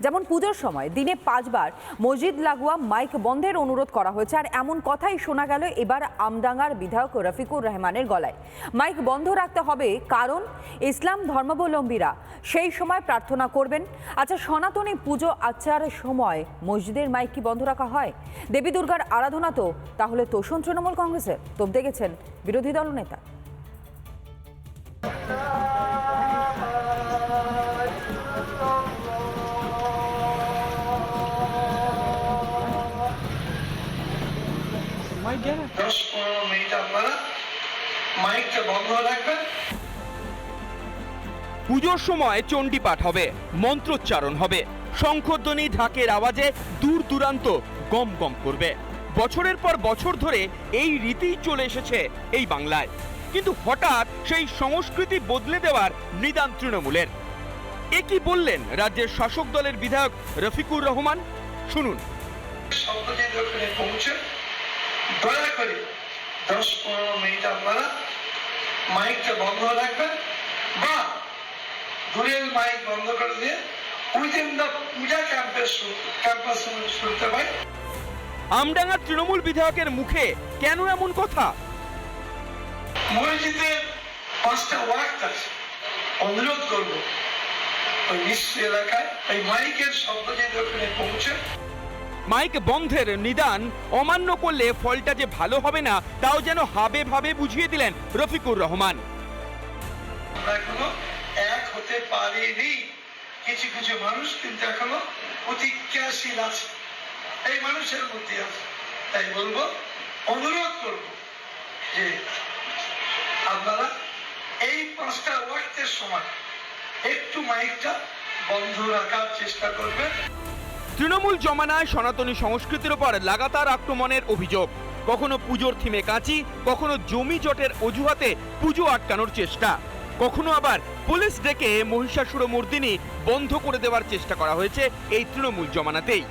যেমন পুজোর সময় দিনে পাঁচবার মসজিদ লাগোয়া মাইক বন্ধের অনুরোধ করা হয়েছে। আর এমন কথাই শোনা গেল এবার আমডাঙ্গার বিধায়ক রফিকুর রহমানের গলায়। মাইক বন্ধ রাখতে হবে কারণ ইসলাম ধর্মাবলম্বীরা সেই সময় প্রার্থনা করবেন। আচ্ছা সনাতনী পুজো আচারের সময় মসজিদের মাইক কি বন্ধ রাখা হয়? দেবী দুর্গার আরাধনা তো, তাহলে তোষণ তৃণমূল কংগ্রেসের। তোপ দেখেছেন বিরোধী দলনেতা। দশ পনেরো মিনিট আপনারা মাইকটা বন্ধ রাখবেন। পুজোর সময় চণ্ডীপাঠ হবে মন্ত্রোচ্চারণ হবে শঙ্খধ্বনি ঢাকের আওয়াজে দূর দূরান্ত গম গম করবে। বছরের পর বছর ধরে এই রীতি চলে এসেছে এই বাংলায়। কিন্তু হঠাৎ সেই সংস্কৃতি বদলে দেওয়ার নিদান তৃণমূলের। এ কি বললেন রাজ্যের শাসক দলের বিধায়ক রফিকুর রহমান? শুনুন। দয়া করে দশ পনেরো মিনিট আপনারা মাইকটা বন্ধ রাখবেন বা দূরের মাইক বন্ধ করে দিয়ে within the puja campus campus শুনতে পাই। আমডাঙ্গার তৃণমূল বিধায়কের মুখে কেন এমন কথা? মসজিদের পাঁচটা ওয়াক্ত আছে। অনুরোধ করব ওই নিশ্চয় এলাকায় এই মাইকের শব্দ যদি ওখানে পৌঁছে। মাইক বন্ধের নিদান অমান্য করলে ফলটা যে ভালো হবে না, তাও যেন হাবে ভাবে বুঝিয়ে দিলেন রফিকুর রহমান। এখনও এক হতে পারিনি। কিছু কিছু মানুষ কিন্তু এখনও আছে। এই মানুষের মধ্যে আছে। তাই বলব, অনুরোধ করব যে আপনারা এই পাঁচটা ওয়াক্তের সময় একটু মাইকটা বন্ধ রাখার চেষ্টা করবেন। তৃণমূল জমানায় সনাতনী সংস্কৃতির উপর লাগাতার আক্রমণের অভিযোগ। কখনো পুজোর থিমে কাঁচি, কখনো জমি জটের অজুহাতে পুজো আটকানোর চেষ্টা। কখনো আবার পুলিশ ডেকে মহিষাসুর মর্দিনী বন্ধ করে দেওয়ার চেষ্টা করা হয়েছে এই তৃণমূল জমানাতেই।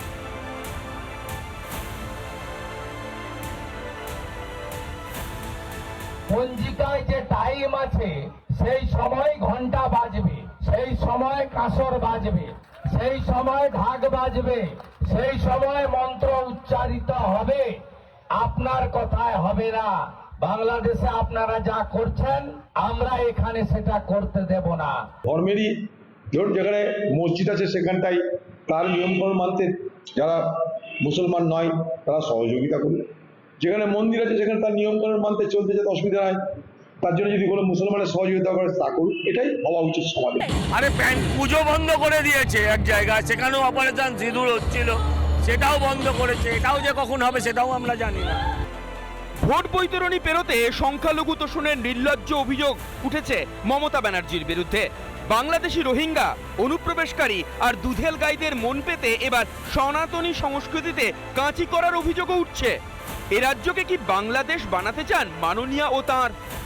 পঞ্জিকায় যে টাইম আছে, সেই সময় ঘণ্টা বাজবে, সেই সময় কাসর বাজবে। সেই সময় ঢাক বাজবে, সেই সময় মন্ত্র উচ্চারিত হবে। আপনার কথায় হবে না। বাংলাদেশে আপনারা যা করছেন, আমরা এখানে সেটা করতে দেব না। ধর্মেরই ধরুন যেখানে মসজিদ আছে, সেখানটাই তার নিয়মকানুন মানতে যারা মুসলমান নয়, তারা সহযোগিতা করবে যেখানে মন্দির আছে, সেখানে তার নিয়মকানুন মানতে চলতে যেতে অসুবিধা হয় তার জন্য যদি কোনো মুসলমানের সহযোগিতা করে তা করুক। এটাই হওয়া উচিত সমাজে। আরে প্যান পুজো বন্ধ করে দিয়েছে এক জায়গায় সেখানেও অপারেশন সিঁদুর হচ্ছিল। সেটাও বন্ধ করেছে এটাও যে কখন হবে সেটাও আমরা জানি না। ভোট বৈতরণী পেরোতে সংখ্যালঘু তোষণের নির্লজ্জ অভিযোগ উঠেছে মমতা ব্যানার্জির বিরুদ্ধে। বাংলাদেশি রোহিঙ্গা অনুপ্রবেশকারী আর দুধেল গাইদের মন পেতে এবার সনাতনী সংস্কৃতিতে কাঁচি করার অভিযোগও উঠছে। এ রাজ্যকে কি বাংলাদেশ বানাতে চান মাননীয়া ও তাঁর